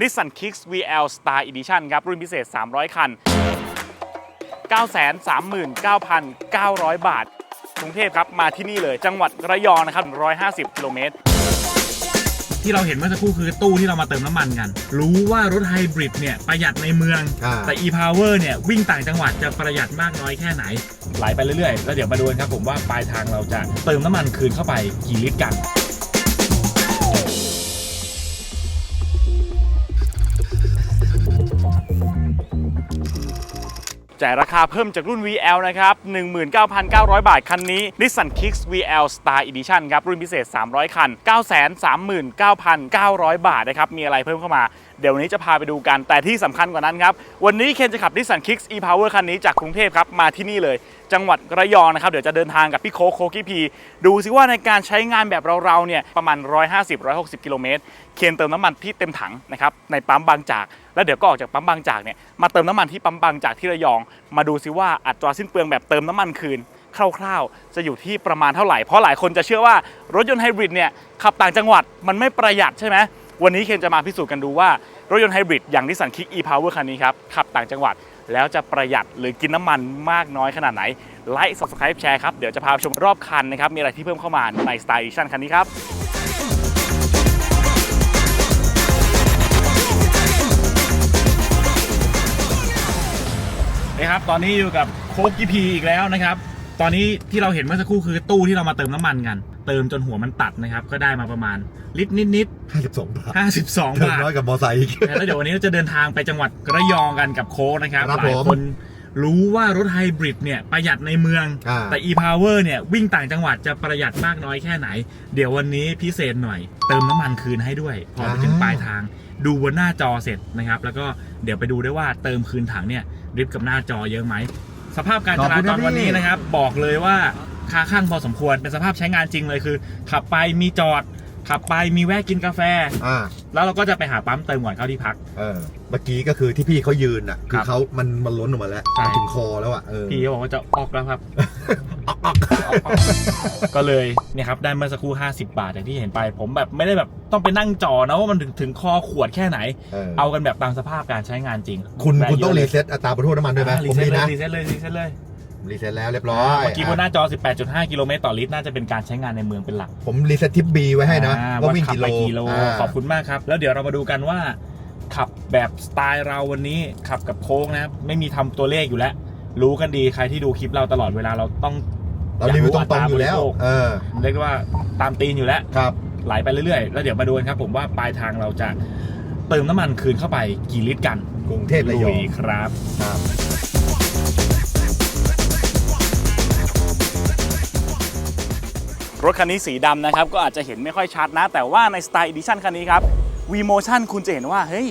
Nissan Kicks VL Star Edition ครับ รุ่นพิเศษ 300 คัน 939,900 บาท กรุงเทพครับ มาที่นี่เลย จังหวัดระยองนะครับ 150 กิโลเมตร ที่เราเห็นเมื่อสักครู่คือตู้ที่เรามาเติมน้ำมันกัน รู้ว่ารถไฮบริดเนี่ยประหยัดในเมือง อ่า แต่ e-power เนี่ยวิ่งต่างจังหวัดจะประหยัดมากน้อยแค่ไหนไหลไปเรื่อยๆ แล้วเดี๋ยวมาดูกันครับผมว่าปลายทางเราจะเติมน้ำมันคืนเข้าไปกี่ลิตรกัน จ่ายราคาเพิ่มจากรุ่น VL นะครับ 19,900 บาท คันนี้ Nissan Kicks VL Star Edition ครับ รุ่นพิเศษ 300 คัน 939,900 บาทนะครับ มีอะไรเพิ่มเข้ามา เดี๋ยววันนี้จะพาไปดูกัน แต่ที่สำคัญกว่านั้นครับ วันนี้เคนจะขับ Nissan Kicks e-Power คันนี้จากกรุงเทพครับ มาที่นี่เลย จังหวัดระยองนะครับ เดี๋ยวจะเดินทางกับพี่โคกโคกี้พี ดูซิว่าในการใช้งานแบบเราๆเนี่ยประมาณ 150-160 กิโลเมตรเคนเติมน้ำมันที่เต็มถังนะครับในปั๊มบางจาก แล้วเดี๋ยวก็ออกจากปั๊มบางจากเนี่ยมาเติมน้ำมันที่ปั๊มบางจากที่ระยอง มาดูซิว่าอัตราสิ้นเปลืองแบบเติมน้ำมันคืนคร่าวๆ จะอยู่ที่ประมาณเท่าไหร่ เพราะหลายคนจะเชื่อว่ารถยนต์ไฮบริดเนี่ยขับต่างจังหวัดมันไม่ประหยัดใช่ไหม วันนี้เคนจะมาพิสูจน์กันดูว่า รถยนต์ไฮบริดอย่างนิสสันคิก e-power คันนี้ครับ ขับต่างจังหวัด แล้วจะประหยัดหรือกินน้ำมันมากน้อยขนาดไหน ไลค์ subscribe แชร์ครับ เดี๋ยวจะพาชมรอบคันนะครับ มีอะไรที่เพิ่มเข้ามาใน Style Edition คันนี้ครับนะครับตอนนี้อยู่กับโคกกีพีอีกแล้วนะครับ ตอนนี้ที่เราเห็นเมื่อสักครู่คือตู้ที่เรามาเติมน้ำมันกัน เติมจนหัวมันตัดนะครับ ก็ได้มาประมาณลิตรนิด52บาทๆ52เพิ่มบาท น้อยกับมอไซค์อีก แล้วเดี๋ยววันนี้เราจะเดินทางไปจังหวัดระยองกันกับโค้กนะครับครับหลายผมคนรู้ว่ารถไฮบริดเนี่ยประหยัดในเมือง อ่า แต่ e-power เนี่ยวิ่งต่างจังหวัดจะประหยัดมากน้อยแค่ไหน เดี๋ยววันนี้พิเศษหน่อย เติมน้ำมันคืนให้ด้วย พอไปถึงปลายทาง ดูบนหน้าจอเสร็จนะครับ แล้วก็เดี๋ยวไปดูด้วยว่าเติมคืนถังเนี่ยริบกับหน้าจอเยอะไหม สภาพการจราจรวันนี้นะครับ บอกเลยว่าคาข้างพอสมควรเป็นสภาพใช้งานจริงเลยคือ ขับไปมีจอด ขับไปมีแวะกินกาแฟ อ่า แล้วเราก็จะไปหาปั๊มเติมก่อนเข้าที่พัก เออเมื่อกี้ก็คือที่พี่เขายืนอะ คืครัอบเขามันมันล้นออกมาแล้วใช่ มันถึงคอแล้วอะเออพี่ก็บอกว่าจะออกแล้วครับออกออกก็เลยเนี่ยครับได้เมื่อสักครู่50 บาทอย่างที่เห็นไป ผมแบบไม่ได้แบบต้องไปนั่งจ่อนะว่ามันถึงถึงคอขวดแค่ไหน เออเอากันแบบตามสภาพการใช้งานจริงคุณแวะคุณต้องเยรีอะเซ็ตอัตราบรรทุกน้ำมันด้วยไหมอ่ารีผมเซ็ตนี่เลยนะ รีเซ็ตเลยรีเซ็ตเลย รีเซ็ตแล้วเรียบร้อยเมื่อกี้บนหอะน้าจอ 18.5 กิโลเมตรต่อลิตร น่าจะเป็นการใช้งานในเมืองเป็นหลัก ผมรีเซ็ตทิปบีไว้ให้นะอ่ว่าวิ่งขับกี่โลไปกี่โลอ่าขอบคุณมากครับ แล้วเดี๋ยวเรามาดูกันว่า ขับแบบสไตล์เราวันนี้ขับกับโค้งนะครับไม่มีทำตัวเลขอยู่แล้ว รู้กันดีใครที่ดูคลิปเราตลอดเวลาเราต้องเรารีวิวตรงๆอยู่แล้วเออเรียกได้ว่าตามตีนอยู่แล้วครับไหลไปเรื่อยๆ แล้วเดี๋ยวมาดูกันครับ ผมว่าปลายทางเราจะเติมน้ำมันคืนเข้าไปกี่ลิตรกัน กรุงเทพระยองลุครับครับ รถคันนี้สีดำนะครับ ก็อาจจะเห็นไม่ค่อยชัดนะ แต่ว่าใน Style Edition คันนี้ครับ V-Motion คุณจะเห็นว่า เฮ้ย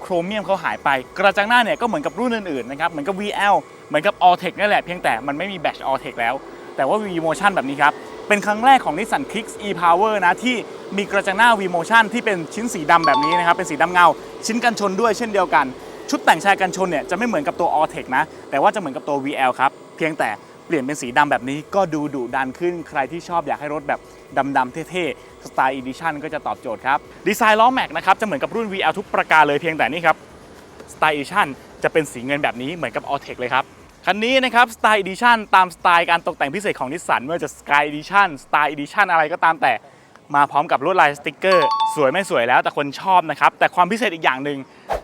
โครเมียมเขาหายไป กระจังหน้าเนี่ยก็เหมือนกับรุ่นอื่นๆนะครับ เหมือนกับ VL เหมือนกับ Alltech นั่นแหละ เพียงแต่มันไม่มีแบต Alltech แล้ว แต่ว่า V-Motion แบบนี้ครับ เป็นครั้งแรกของ Nissan Kicks e-Power นะที่มีกระจังหน้า V-Motion ที่เป็นชิ้นสีดำแบบนี้นะครับ เป็นสีดำเงา ชิ้นกันชนด้วยเช่นเดียวกัน ชุดแต่งชายกันชนเนี่ยจะไม่เหมือนกับตัว Alltech นะ แต่ว่าจะเหมือนกับตัว VL ครับ เพียงแต่ เปลี่ยนเป็นสีดำแบบนี้ก็ดูดุดันขึ้น ใครที่ชอบอยากให้รถแบบดำๆเท่ๆ Style Edition ก็จะตอบโจทย์ครับ ดีไซน์ล้อแม็กนะครับจะเหมือนกับรุ่น VL ทุกประการเลยเพียงแต่นี่ครับ Style Edition จะเป็นสีเงินแบบนี้เหมือนกับ Alltech เลยครับคันนี้นะครับ Style Edition ตามสไตล์การตกแต่งพิเศษของนิสสันไม่ว่าจะ Sky Edition Style Edition อะไรก็ตามแต่มาพร้อมกับลวดลายสติกเกอร์ สวยไม่สวยแล้วแต่คนชอบนะครับ แต่ความพิเศษอีกอย่างหนึ่ง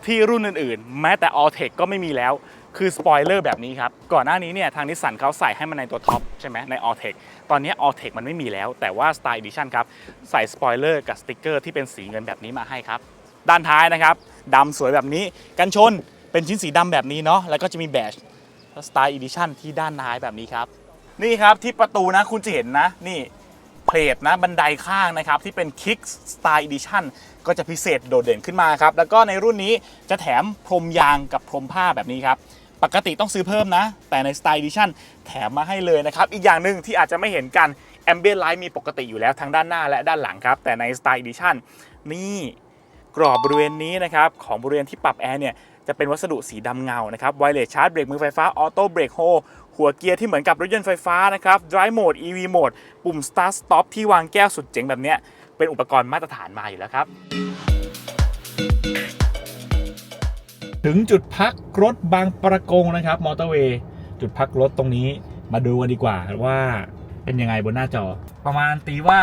ที่รุ่นอื่นๆ แม้แต่ Alltech ก็ไม่มีแล้ว คือสปอยเลอร์แบบนี้ครับ ก่อนหน้านี้เนี่ยทางนิสสันเขาใส่ให้มันในตัวท็อปใช่ไหมใน Alltech ตอนนี้ Alltech มันไม่มีแล้ว แต่ว่า Style Edition ครับ ใส่สปอยเลอร์กับสติกเกอร์ที่เป็นสีเงินแบบนี้มาให้ครับ ด้านท้ายนะครับดำสวยแบบนี้ กันชนเป็นชิ้นสีดำแบบนี้เนาะแล้วก็จะมีแบชสไตล์อีดิชั่นที่ด้านท้ายแบบนี้ครับ นี่ครับที่ประตูนะคุณจะเห็นนะนี่เพลทนะบันไดข้างนะครับ ที่เป็น Kick Style Edition ก็จะพิเศษโดดเด่นขึ้นมาครับ แล้วก็ในรุ่นนี้จะแถมพรมยางกับพรมผ้าแบบนี้ครับ ปกติต้องซื้อเพิ่มนะ แต่ใน Style Edition แถมมาให้เลยนะครับ อีกอย่างหนึ่งที่อาจจะไม่เห็นกัน Ambient Light มีปกติอยู่แล้วทั้งด้านหน้าและด้านหลังครับ แต่ใน Style Edition นี่กรอบบริเวณนี้นะครับ ของบริเวณที่ปรับแอร์เนี่ยจะเป็นวัสดุสีดำเงานะครับไวเลสชาร์จเบรกมือไฟฟ้าออโต้เบรกโฮหัวเกียร์ที่เหมือนกับรถยนต์ไฟฟ้านะครับ Drive Mode EV Mode ปุ่ม Start Stop ที่วางแก้วสุดเจ๋งแบบเนี้ยเป็นอุปกรณ์มาตรฐานมาอยู่แล้วครับ ถึงจุดพักรถบางประกงนะครับมอเตอร์เวย์จุดพักรถตรงนี้มาดูกันดีกว่าว่าเป็นยังไงบนหน้าจอ ประมาณตีว่า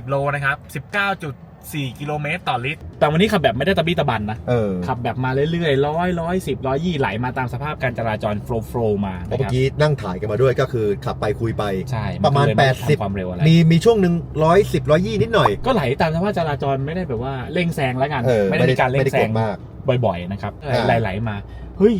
49-50 โลนะครับ 19.4 กิโลเมตรต่อลิตร แต่วันนี้ขับแบบไม่ได้ตะบี้ตะบันนะเออขับแบบมาเรื่อยๆร้อยร้อยสิบร้อยยี่ไหลมาตามสภาพการจราจรโฟล์โฟล์มาเพราะนะคเมื่รัอบกี้นั่งถ่ายกันมาด้วยก็คือขับไปคุยไป ใช่ ประมาณนก็เลยไได้ทำความเร็วอะไร มีมีช่วงหนึ่งร้อยสิบร้อยยี่นิดหน่อย ก็ไหลตามสภาพจราจรไม่ได้แบบว่าเร่งแซงแล้วกันเออไม่ได้มีการเร่ไม่งได้แซกงดมาก บ่อยๆนะครับอ่าไหลๆมาเฮ้ย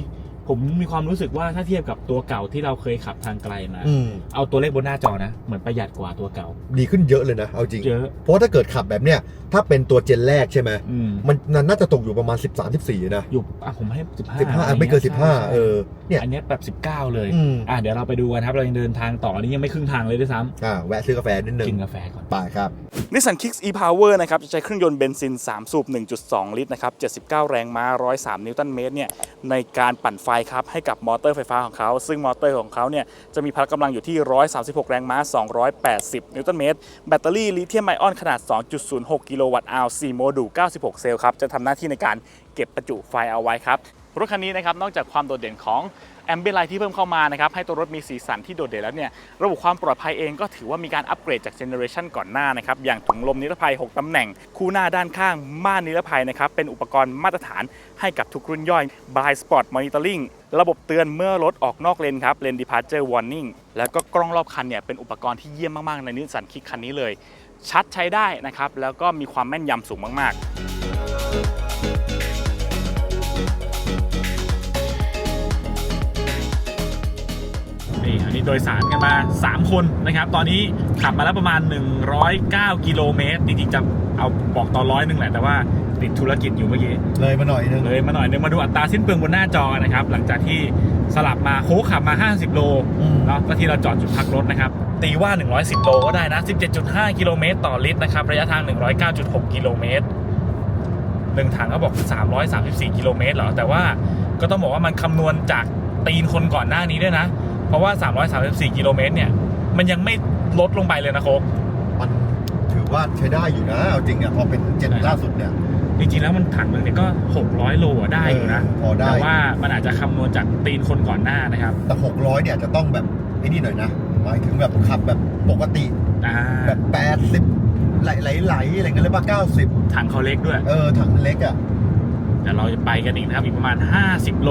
ผมมีความรู้สึกว่าถ้าเทียบกับตัวเก่าที่เราเคยขับทางไกลมา อืมเอาตัวเลขบนหน้าจอนะเหมือนประหยัดกว่าตัวเก่า ดีขึ้นเยอะเลยนะ เอาจริง เยอะเพราะว่าถ้าเกิดขับแบบเนี้ย ถ้าเป็นตัวเจนแรกใช่ไหมอืมมันน่าจะตกอยู่ประมาณ 13 14 นะ อยู่อะผมให้สิบห้า15ไม่เกิน 15 เออ เนี่ย อันเนี้ยแบบสิบเก้าเลยอืมอะเดี๋ยวเราไปดูกันครับเรายังเดินทางต่ออันนี้ยังไม่ครึ่งทางเลยด้วยซ้อ่าแวะซื้อกาแฟนิดนึำงกินกาแฟก่อน ไปครับ Nissan Kicks e-Power นะครับ จะใช้เครื่องยนต์เบนซิน 3 สูบ 1.2 ลิตร นะครับ 79 แรงม้า 103 นิวตันเมตร เนี่ย ในการปั่นไฟครับให้กับมอเตอร์ไฟฟ้าของเขา ซึ่งมอเตอร์ของเขาเนี่ยจะมีพละกำลังอยู่ที่ 136 แรงม้า 280 นิวตันเมตร แบตเตอรี่ลิเธียมไอออนขนาด 2.06 กิโลวัตต์อาว4โมดูล 96 เซลล์ครับ จะทำหน้าที่ในการเก็บประจุไฟเอาไว้ครับ รถคันนี้นะครับ นอกจากความโดดเด่นของ แอมเบียไลท์ที่เพิ่มเข้ามานะครับให้ตัวรถมีสีสันที่โดดเด่นแล้วเนี่ยระบบความปลอดภัยเองก็ถือว่ามีการอัปเกรดจากเจเนอเรชันก่อนหน้านะครับอย่างถุงลมนิรภัย 6 ตำแหน่ง คู่หน้าด้านข้าง ม่านนิรภัยนะครับเป็นอุปกรณ์มาตรฐานให้กับทุกรุ่นย่อย Blind Spot Monitoring ระบบเตือนเมื่อรถออกนอกเลนครับ Lane Departure Warning แล้วก็กล้องรอบคันเนี่ยเป็นอุปกรณ์ที่เยี่ยมมากๆ ในนิสสันคิกคันนี้เลย ชัดใช้ได้นะครับแล้วก็มีความแม่นยำสูงมากๆ ดยสารกันมา 3 คนนะครับ ตอนนี้ขับมาแล้วประมาณ 109 กิโลเมตรจริงๆจะเอาบอกตอนร้อยหนึ่งแหละ แต่ว่าติดธุรกิจอยู่เมื่อกี้ เลยมาหน่อยนึงเลยมาหน่อยนึงมาดูอัตราสิ้นเปลืองบนหน้าจอนะครับ หลังจากที่สลับมาโค้กขับมา 50 โลอืมเนาะก็ที่เราจอดจุดพักรถนะครับ ตีว่า 110 โลก็ได้นะ 17.5 กิโลเมตรต่อลิตรนะครับ ระยะทาง 109.6 กิโลเมตรหนึ่งถังเขาบอก 334 กิโลเมตรเหรอ แต่ว่าก็ต้องบอกว่ามันคำนวณจากตีนคนก่อนหน้านี้ด้วยนะ เพราะว่า 334 กิโลเมตรเนี่ย มันยังไม่ลดลงไปเลยนะโคกมันถือว่าใช้ได้อยู่นะเอาจริงเนี่ยพอเป็นเจนล่าสุดเนี่ย จริงๆแล้วมันถังหนึงเนี่ยก็ 600 โลอะได้อยู่นะเออพอได้ แต่ว่ามันอาจจะคำนวณจากตีนคนก่อนหน้านะครับแต่ 600 เนี่ยจะต้องแบบไอ้นี่หน่อยนะ หมายถึงแบบขับแบบปกติอ่าแบบ 80 ไหลไหลๆอะไรเงี้ยเลยป่ะ90 ถังเขาเล็กด้วย เออถังเล็กอะ เดี๋ยวเราจะไปกันอีกนะครับอีกประมาณ 50 โล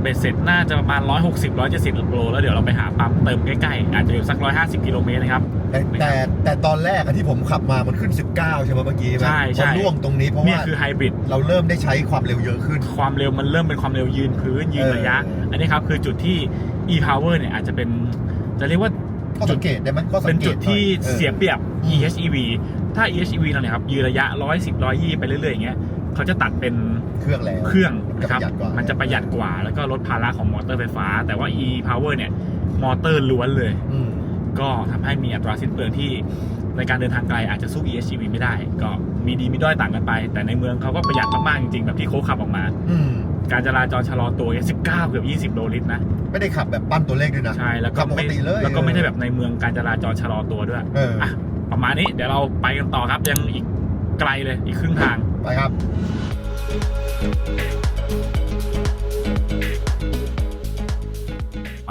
เบ็ดเสร็จน่าจะประมาณ 160 170 โล แล้วเดี๋ยวเราไปหาปั๊มเติมใกล้ๆ อาจจะอยู่สัก 150 กิโลเมตรนะครับ แต่แต่แต่ตอนแรกอะที่ผมขับมามันขึ้น 19 ใช่ไหมเมื่อกี้ไหมใช่ใช่พอล่วงตรงนี้เพราะนี่ว่าคือไฮบริดเราเริ่มได้ใช้ความเร็วเยอะขึ้น ความเร็วมันเริ่มเป็นความเร็วยืนพื้นยืนเออระยะ อันนี้ครับคือจุดที่ e-power เนี่ยอาจจะเป็นจะเรียกว่าข้อสังเกตได้ไหมข้อสัเป็งนเกตจุดที่หน่อออเสียเปรียบอืม EHEV ถ้า EHEV เราเนี่ยครับยืนระยะ 110 120 ไปเรื่อยๆอย่างเงี้ย เขาจะตัดเป็นเครื่องแล้วเครื่องนะครับจะประหยัดกว่ามัมันจะประหยัดกว่า แล้วก็ลดภาระของมอเตอร์ไฟฟ้า แต่ว่า e-power เนี่ย มอเตอร์ล้วนเลยอืมก็ทำให้มีอัตราสิ้นเปลืองที่ในการเดินทางไกลอาจจะสู้ EHEV ไม่ได้ ก็มีดีมีด้อยต่างกันไป แต่ในเมืองเขาก็ประหยัดมากๆจริงๆ แบบที่โค้กขับออกมาอืมการจราจรชะลอตัวเนี่ย19เกือบ20โลลิตรนะ ไม่ได้ขับแบบปั้นตัวเลขด้วยนะ ใช่ แล้วก็ขับปกไม่ติเลยแล้วก็ไม่ได้แบบในเมืองการจราจรชะลอตัวด้วยเอออะประมาณนี้เดี๋ยวเราไปกันต่อครับยังอีกไกลเลยอีกครึ่งทาง ไปครับ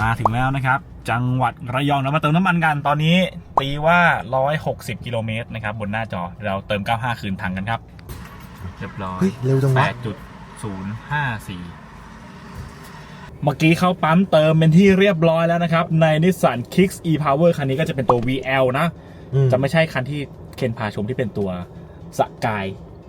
มาถึงแล้วนะครับ จังหวัดระยองเรามาเติมน้ำมันกันตอนนี้ ตีว่า 160 กิโลเมตรนะครับ บนหน้าจอเราเติม 95 คืนถังกันครับ เรียบร้อยเฮ้ยเร็วจังวะ8.054เมื่อกี้เข้าปั๊มเติมเป็นที่เรียบร้อยแล้วนะครับ ใน Nissan Kicks e-Power คันนี้ก็จะเป็นตัว VL นะ อืมจะไม่ใช่คันที่เคนพาชมที่เป็นตัวสกาย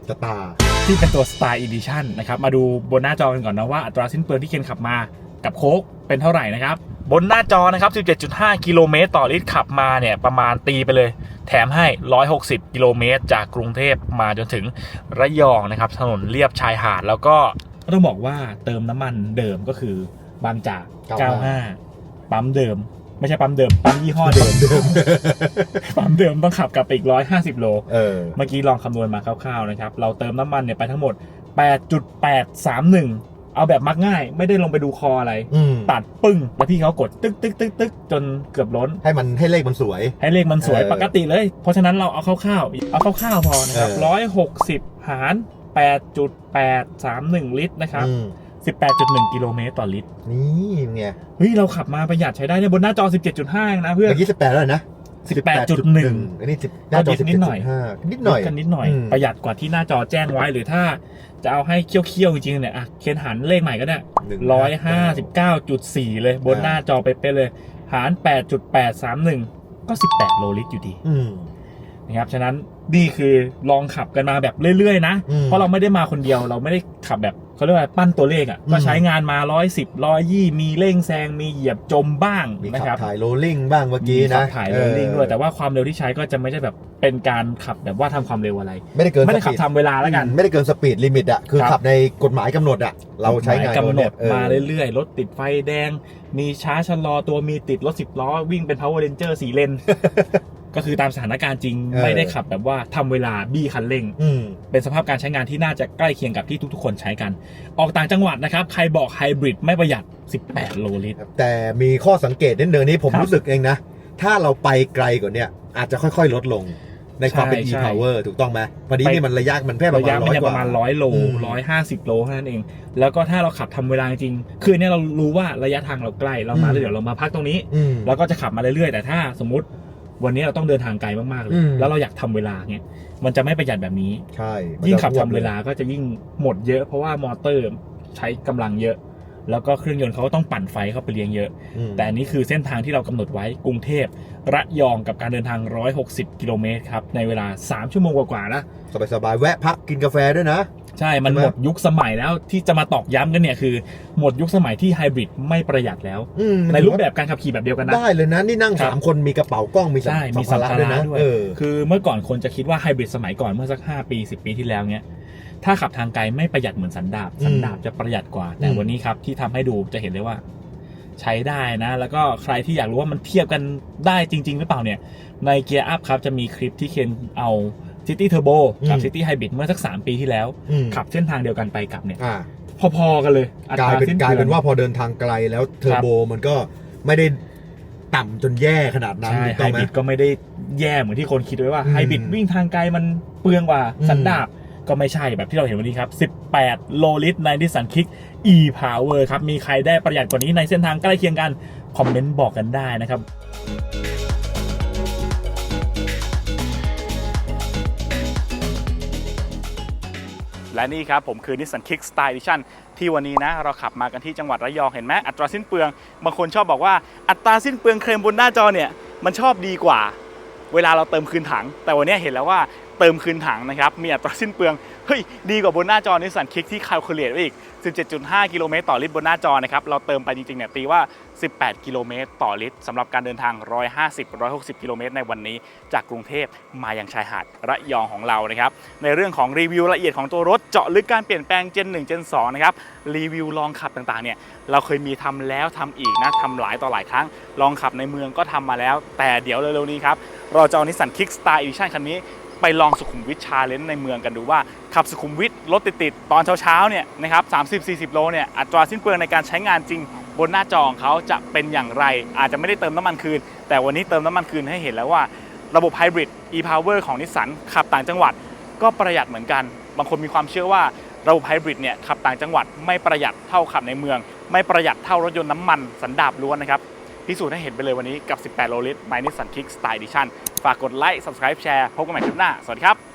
จะตาที่เป็นตัว Star Edition นะครับ มาดูบนหน้าจอกันก่อนนะว่าอัตราสิ้นเปลืองที่เคนขับมากับโค้กเป็นเท่าไหร่นะครับ บนหน้าจอนะครับ 17.5 กิโลเมตรต่อลิตรขับมาเนี่ย ประมาณตีไปเลย แถมให้ 160 กิโลเมตร จากกรุงเทพมาจนถึงระยองนะครับ ถนนเลียบชายหาด แล้วก็ต้องบอกว่าเติมน้ำมันเดิมก็คือบางจาก 95 ปั๊มเดิม ไม่ใช่ปั๊มเดิม ปั๊มยี่ห้อเดิม ปั๊มเดิมต้องขับกลับไปอีก150โล เออ เมื่อกี้ลองคำนวณมาคร่าวๆนะครับ เราเติมน้ำมันเนี่ยไปทั้งหมด 8.831 เอาแบบมักง่าย ไม่ได้ลงไปดูคออะไร อืมตัดปึ้งแล้วพี่เขากดตึ๊กตึ๊กตึ๊กตึ๊กจนเกือบล้น ให้มันให้เลขมันสวย ให้เลขมันสวยเออปกติเลย เพราะฉะนั้นเราเอาคร่าวๆ เอาคร่าวๆพอนะครับเออ ร้อยหกสิบหาร18.831 ลิตรนะครับ อืม 18.1 กิโลเมตรต่อลิตร นี่ไงเฮ้ย เราขับมาประหยัดใช้ได้เนี่ยบนหน้าจอ 17.5เองนะเพื่อนเมื่อกี้สิบแปดแล้วนะ18.1 อันนี้สิบหน้าจอก็สิบนิเจ็ดดหน่จุอยดห้านิดหน่อยลกันนิดหน่อยมประหยัดกว่าที่หน้าจอแจ้งไว้หรือถ้า จะเอาให้เคี่ยวๆจริงๆเนี่ยอะเคนหันเลขใหม่ก็ได้159ร้อยห้าสิบเก้าจุดสี่เลย บนหน้าจอเป๊ะๆเลย หารแปดจุดแปดสามหนึ่งก็สิบแปดโลลิตรอยู่ดีอืมนะครับฉะนั้น นี่คือลองขับกันมาแบบเรื่อยๆ นะ อืม เพราะเราไม่ได้มาคนเดียวเราไม่ได้ขับแบบเขาเรียกว่าปั้นตัวเลขอะอืมก็ใช้งานมาร้อยสิบร้อยยี่มีเร่งแซงมีเหยียบจมบ้างมีนะขับครับถ่ายโรลลิ่งบ้างเมื่อกี้มีขันะบถ่ายโรลลิ่งด้วย แต่ว่าความเร็วที่ใช้ก็จะไม่ใช่แบบเป็นการขับแบบว่าทำความเร็วอะไร ไม่ได้เกินไม่ได้สขัปีบดทำเวลาแล้วกันไม่ได้เกินสปีดลิมิตอะคือครับ ขับในกฎหมายกำหนดอะเราใช้งานกำหนดเออมาเรื่อยๆ รถติดไฟแดง มีช้าชะลอตัวมีติดรถสิบล้อ วิ่งเป็น power ranger สีเลน ก็คือตามสถานการณ์จริง เออ ไม่ได้ขับแบบว่าทำเวลาบี้คันเร่ง อืม เป็นสภาพการใช้งานที่น่าจะใกล้เคียงกับที่ทุกๆ คนใช้กัน ออกต่างจังหวัดนะครับ ใครบอกไฮบริดไม่ประหยัด 18 โลลิตรแต่มีข้อสังเกตนิดนึงนี้ผมครับรู้สึกเองนะ ถ้าเราไปไกลกว่าเนี้ยอาจจะค่อยๆ ลดลงในความเป็น ใช่ e power ถูกต้องไหมพอดีไป นี่มันระยะมันแค่ประระมาณยะมันร้อยยังกปว่า ระมาณร้อยโล อืมร้อยห้าสิบโลเท่านั้นเอง แล้วก็ถ้าเราขับทำเวลาจริงๆคือเนี่ยเรารู้ว่าระยะทางเราใกล้ เรามาอืมแล้วเดี๋ยวเรามาพักตรงนี้ อืมแล้วก็จะขับมาเรื่อยๆ แต่ถ้าสมมติ วันนี้เราต้องเดินทางไกลมากๆเลย อืม แล้วเราอยากทำเวลาเงี้ยมันจะไม่ประหยัดแบบนี้ ใช่มันยิ่งจะขับอ้ทำนเวลาก็จะยิ่งหมดเยอะ เพราะว่ามอเตอร์ใช้กำลังเยอะ แล้วก็เครื่องยนต์เขาก็ต้องปั่นไฟเข้าไปเลี้ยงเยอะ อืมแต่อันนี้คือเส้นทางที่เรากำหนดไว้กรุงเทพระยองกับการเดินทาง 160 กิโลเมตรครับ ในเวลา 3 ชั่วโมงกว่าๆนะ สบายๆแวะพักกินกาแฟด้วยนะ ใช่ มันใช่ไหมหมดยุคสมัยแล้วที่จะมาตอกย้ำกันเนี่ยคือหมดยุคสมัยที่ไฮบริดไม่ประหยัดแล้ว อืมในรูปแบบการขับขี่แบบเดียวกันนะ ได้เลยนะ นี่นั่งครับ สามคนมีกระเป๋ากล้องมีใช่ มีสัมภาระด้วยเออ คือเมื่อก่อนคนจะคิดว่าไฮบริดสมัยก่อนเมื่อสัก 5 ปี 10 ปีที่แล้วเนี้ย ถ้าขับทางไกลไม่ประหยัดเหมือนสันดาบ อืมสันดาบจะประหยัดกว่า แต่อืม วันนี้ครับที่ทำให้ดูจะเห็นเลยว่า ใช้ได้นะ แล้วก็ใครที่อยากรู้ว่ามันเทียบกันได้จริง ๆ หรือเปล่าเนี่ย ในเกียร์อัพครับจะมีคลิปที่เคนเอา City Turbo กับ City Hybrid เมื่อสัก 3 ปีที่แล้ว อืมขับเส้นทางเดียวกันไปกลับเนี่ย อ่า พอๆกันเลยอักลายเป็นสิ้กลายเป็นปลืองว่าพอเดินทางไกลแล้วเทอร์โบมันก็ไม่ได้ต่ำจนแย่ขนาดนั้นใช่ถูกไฮต้องไหบม ริดก็ไม่ได้แย่เหมือนที่คนคิดไว้ว่าอืมไฮบริดวิ่งทางไกลมันเปลืองกว่าอืม สันดาบก็ไม่ใช่แบบที่เราเห็นวันนี้ครับ 18 โลลิตรในดิสันคิก e power ครับ มีใครได้ประหยัดกว่านี้ในเส้นทางใกล้เคียงกัน คอมเมนต์บอกกันได้นะครับ และนี่ครับผมคือ Nissan Kick Style Edition ที่วันนี้นะเราขับมากันที่จังหวัดระยองเห็นไหมอัตราสิ้นเปลือง บางคนชอบบอกว่าอัตราสิ้นเปลืองเคลมบนหน้าจอเนี่ยมันชอบดีกว่า เวลาเราเติมคืนถัง แต่วันนี้เห็นแล้วว่า เติมคืนถังนะครับ มีอัตราสิ้นเปลือง เฮ้ย ดีกว่าบนหน้าจอ Nissan Kick ที่ calculate ไว้อีก 17.5 กิโลเมตรต่อลิตรบนหน้าจอนะครับ เราเติมไปจริงๆเนี่ยตีว่า 18 กิโลเมตรต่อลิตรสำหรับการเดินทาง 150-160 กิโลเมตรในวันนี้ จากกรุงเทพมายังชายหาดระยองของเรานะครับ ในเรื่องของรีวิวละเอียดของตัวรถเจาะลึกการเปลี่ยนแปลง Gen 1 Gen 2 นะครับ รีวิวลองขับต่างๆเนี่ย เราเคยมีทำแล้วทำอีกนะทำหลายต่อหลายครั้ง ลองขับในเมืองก็ทำมาแล้ว แต่เดี๋ยวเร็วๆนี้ครับ เราจะเอานิสสันคิกสตาร์อีดิชั่นคันนี้ ไปลองสุขุมวิทชาเลนจ์ในเมืองกันดูว่า ขับสุขุมวิทรถติดๆตอนเช้าๆเนี่ยนะครับ30-40 โลเนี่ยอัตราสิ้นเปลืองในการใช้งานจริง บนหน้าจอของเขาจะเป็นอย่างไร อาจจะไม่ได้เติมน้ำมันคืน แต่วันนี้เติมน้ำมันคืนให้เห็นแล้วว่าระบบไฮบริด e-power ของนิสสันขับต่างจังหวัดก็ประหยัดเหมือนกัน บางคนมีความเชื่อว่าระบบไฮบริดเนี่ยขับต่างจังหวัดไม่ประหยัดเท่าขับในเมือง ไม่ประหยัดเท่ารถยนต์น้ำมันสันดาปล้วนนะครับ พิสูจน์ให้เห็นไปเลยวันนี้กับ 18 โลลิตรไมนิสันคิกสไตล์ดิชั่นฝากกดไลค์ subscribe แชร์พบกันใหม่คลิปหน้า สวัสดีครับ